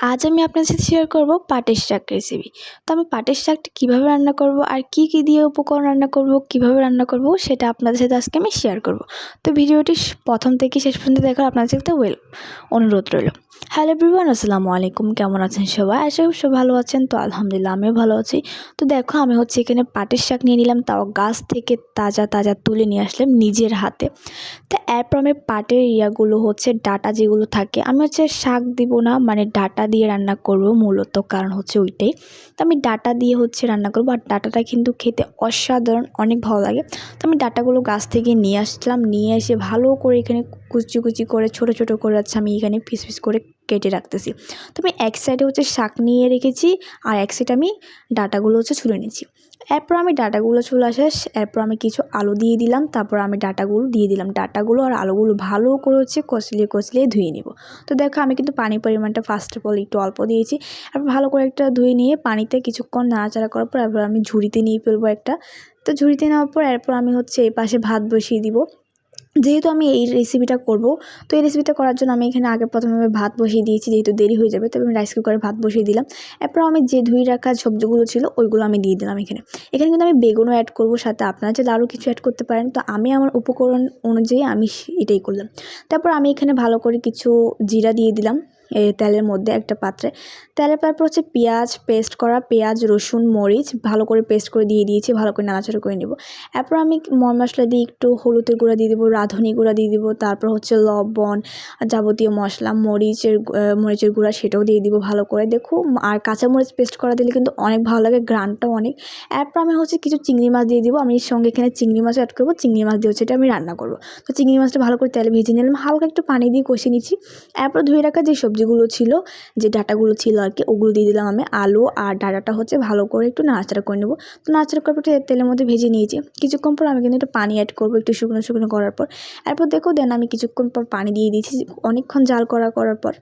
আজ আমি আপনার সাথে শেয়ার করব পাটের শাক রেসিপি তো আমি পাটের শাকটা কীভাবে রান্না করব আর কি কি দিয়ে উপকরণ রান্না করব, কীভাবে রান্না করব, সেটা আপনাদের সাথে আজকে আমি শেয়ার করব। তো ভিডিওটি প্রথম থেকে শেষ পর্যন্ত দেখার আপনাদের সাথে ওয়েল অনুরোধ রইল। হ্যালো এভরিওয়ান, আসসালামু আলাইকুম। কেমন আছেন সবাই? আশা করি সব ভালো আছেন। তো আলহামদুলিল্লাহ, আমিও ভালো আছি। তো দেখো, আমি হচ্ছে এখানে পাটের শাক নিয়ে নিলাম, তাও গাছ থেকে তাজা তাজা তুলে নিয়ে আসলাম নিজের হাতে। তো এরপর আমি পাটের ইয়াগুলো হচ্ছে ডাটা যেগুলো থাকে, আমি হচ্ছে শাক দিব না মানে ডাটা দিয়ে রান্না করব মূলত, কারণ হচ্ছে ওইটাই। তো আমি ডাটা দিয়ে হচ্ছে রান্না করব, আর ডাটাটা কিন্তু খেতে অসাধারণ, অনেক ভালো লাগে। তো আমি ডাটাগুলো গাছ থেকে নিয়ে আসলাম, নিয়ে এসে ভালো করে এখানে কুচি কুচি করে, ছোট ছোট করে হচ্ছে আমি এখানে পিস পিস করে কেটে রাখতেছি। তো আমি এক সাইডে হচ্ছে শাক নিয়ে রেখেছি, আর এক সাইডে আমি ডাটাগুলো হচ্ছে ছুলে নিয়েছি। এরপর আমি ডাটাগুলো চলে শেষ, এরপর আমি কিছু আলু দিয়ে দিলাম, তারপর আমি ডাটাগুলো দিয়ে দিলাম। ডাটাগুলো আর আলুগুলো ভালো করে হচ্ছে কষলিয়ে কষলিয়ে ধুয়ে নিব। তো দেখো আমি কিন্তু পানির পরিমাণটা ফার্স্ট অফ অল একটু অল্প দিয়েছি, এরপর ভালো করে একটা ধুয়ে নিয়ে পানিতে কিছুক্ষণ নাড়াচাড়া করার পর, এরপর আমি ঝুড়িতে নিয়ে ফেলব একটা। তো ঝুড়িতে নেওয়ার পর, এরপর আমি হচ্ছে এই পাশে ভাত বসিয়ে দিব। যেহেতু আমি এই রেসিপিটা করব, তো এই রেসিপিটা করার জন্য আমি এখানে আগে প্রথমে আমি ভাত বসিয়ে দিয়েছি, যেহেতু দেরি হয়ে যাবে, তবে আমি রাইস কুকারে ভাত বসিয়ে দিলাম। এরপর আমি যে ধুই রাখা সবজিগুলো ছিল, ওইগুলো আমি দিয়ে দিলাম এখানে। এখানে কিন্তু আমি বেগুনও অ্যাড করব সাথে, আপনারা চাইলে আরও কিছু অ্যাড করতে পারেন। তো আমি আমার উপকরণ অনুযায়ী আমি এটাই করলাম। তারপর আমি এখানে ভালো করে কিছু জিরা দিয়ে দিলাম। এই তেলের মধ্যে একটা পাত্রে। তেলের তারপর হচ্ছে পেঁয়াজ পেস্ট করা, পেঁয়াজ, রসুন, মরিচ ভালো করে পেস্ট করে দিয়ে দিয়েছি, ভালো করে নাড়াচাড়া করে নেব। এরপর আমি মর মশলা দিয়ে একটু হলুদের গুঁড়া দিয়ে দেবো, রাঁধুনি গুঁড়া দিয়ে দেবো, তারপর হচ্ছে লবণ যাবতীয় মশলা, মরিচের মরিচের গুঁড়া সেটাও দিয়ে দিব ভালো করে। দেখো, আর কাঁচামরিচ পেস্ট করা দিলে কিন্তু অনেক ভালো লাগে গ্রানটাও অনেক। এরপর আমি হচ্ছে কিছু চিংড়ি মাছ দিয়ে দিব, আমি সঙ্গে এখানে চিংড়ি মাছ অ্যাড করব, চিংড়ি মাছ দিয়ে হচ্ছে এটা আমি রান্না করব। তো চিংড়ি মাছটা ভালো করে তেলে ভেজে নিলাম, হালকা একটু পানি দিয়ে কষিয়ে নিচ্ছি। এরপর ধুয়ে রাখা যে সবজিগুলো ছিল, যে ডাটাগুলো ছিল আর কি, ওগুলো দিয়ে দিলাম আমি আলু আর ডাটাটা হচ্ছে ভালো করে একটু নাড়াচাড়া করে নেব। তো নাড়াচাড়া করার পর তেলের মধ্যে ভেজে নিয়েছি। কিছুক্ষণ পর আমি কিন্তু একটু পানি অ্যাড করব একটু শুকনো শুকনো করার পর। এরপর দেখো দেন আমি কিছুক্ষণ পর পানি দিয়ে দিয়েছি, অনেকক্ষণ জাল করা করার পর।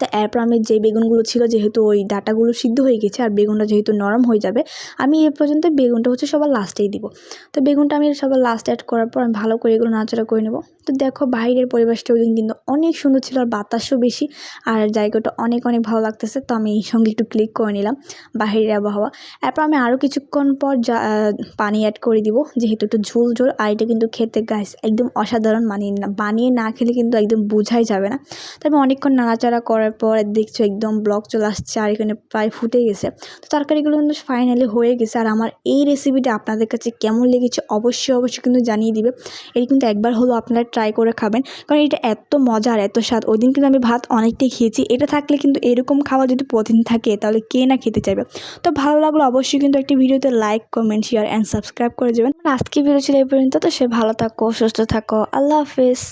তো এরপর আমি যে বেগুনগুলো ছিল যেহেতু ওই ডাটাগুলো সিদ্ধ হয়ে গেছে আর বেগুনটা যেহেতু নরম হয়ে যাবে, আমি এ পর্যন্ত বেগুনটা হচ্ছে সবার লাস্টেই দিব। তো বেগুনটা আমি সবার লাস্ট অ্যাড করার পর আমি ভালো করে এগুলো নাড়াচাড়া করে নেব। তো দেখো বাইরের পরিবেশটা ওই দিন কিন্তু অনেক সুন্দর ছিল আর বাতাসও বেশি আর জায়গাটা অনেক অনেক ভালো লাগতেছে, তো আমি এই সঙ্গে একটু ক্লিক করে নিলাম বাইরের আবহাওয়া। এরপর আমি আরও কিছুক্ষণ পর যা পানি অ্যাড করে দিব, যেহেতু একটু ঝোল ঝোল আর এটা কিন্তু খেতে গাছ একদম অসাধারণ মানিয়ে না, বানিয়ে না খেলে কিন্তু একদম বোঝাই যাবে না। তো আমি অনেকক্ষণ নাড়াচাড়া করার পর দেখছ একদম ব্লক চলে আসছে আর এখানে প্রায় ফুটে গেছে। তো তরকারিগুলো কিন্তু ফাইনালি হয়ে গেছে আর আমার এই রেসিপিটা আপনাদের কাছে কেমন লেগেছে অবশ্যই অবশ্যই কিন্তু জানিয়ে দিবে। এটি কিন্তু একবার হলো আপনারা ট্রাই করে খাবেন। কারণ এটা এত মজা আর এত স্বাদ। ওই দিন কিন্তু আমি ভাত অনেকটাই খেয়েছি। এটা থাকলে কিন্তু এরকম খাওয়া যদি প্রতিদিন থাকে তাহলে কে না খেতে চাইবে? তো ভালো লাগল অবশ্যই কিন্তু একটি ভিডিওতে like comment share and subscribe করে যাবেন আজকে ভিডিও ছিল এই পর্যন্ত। তো সে ভালো থাকো, সুস্থ থাকো। আল্লাহ হাফেজ।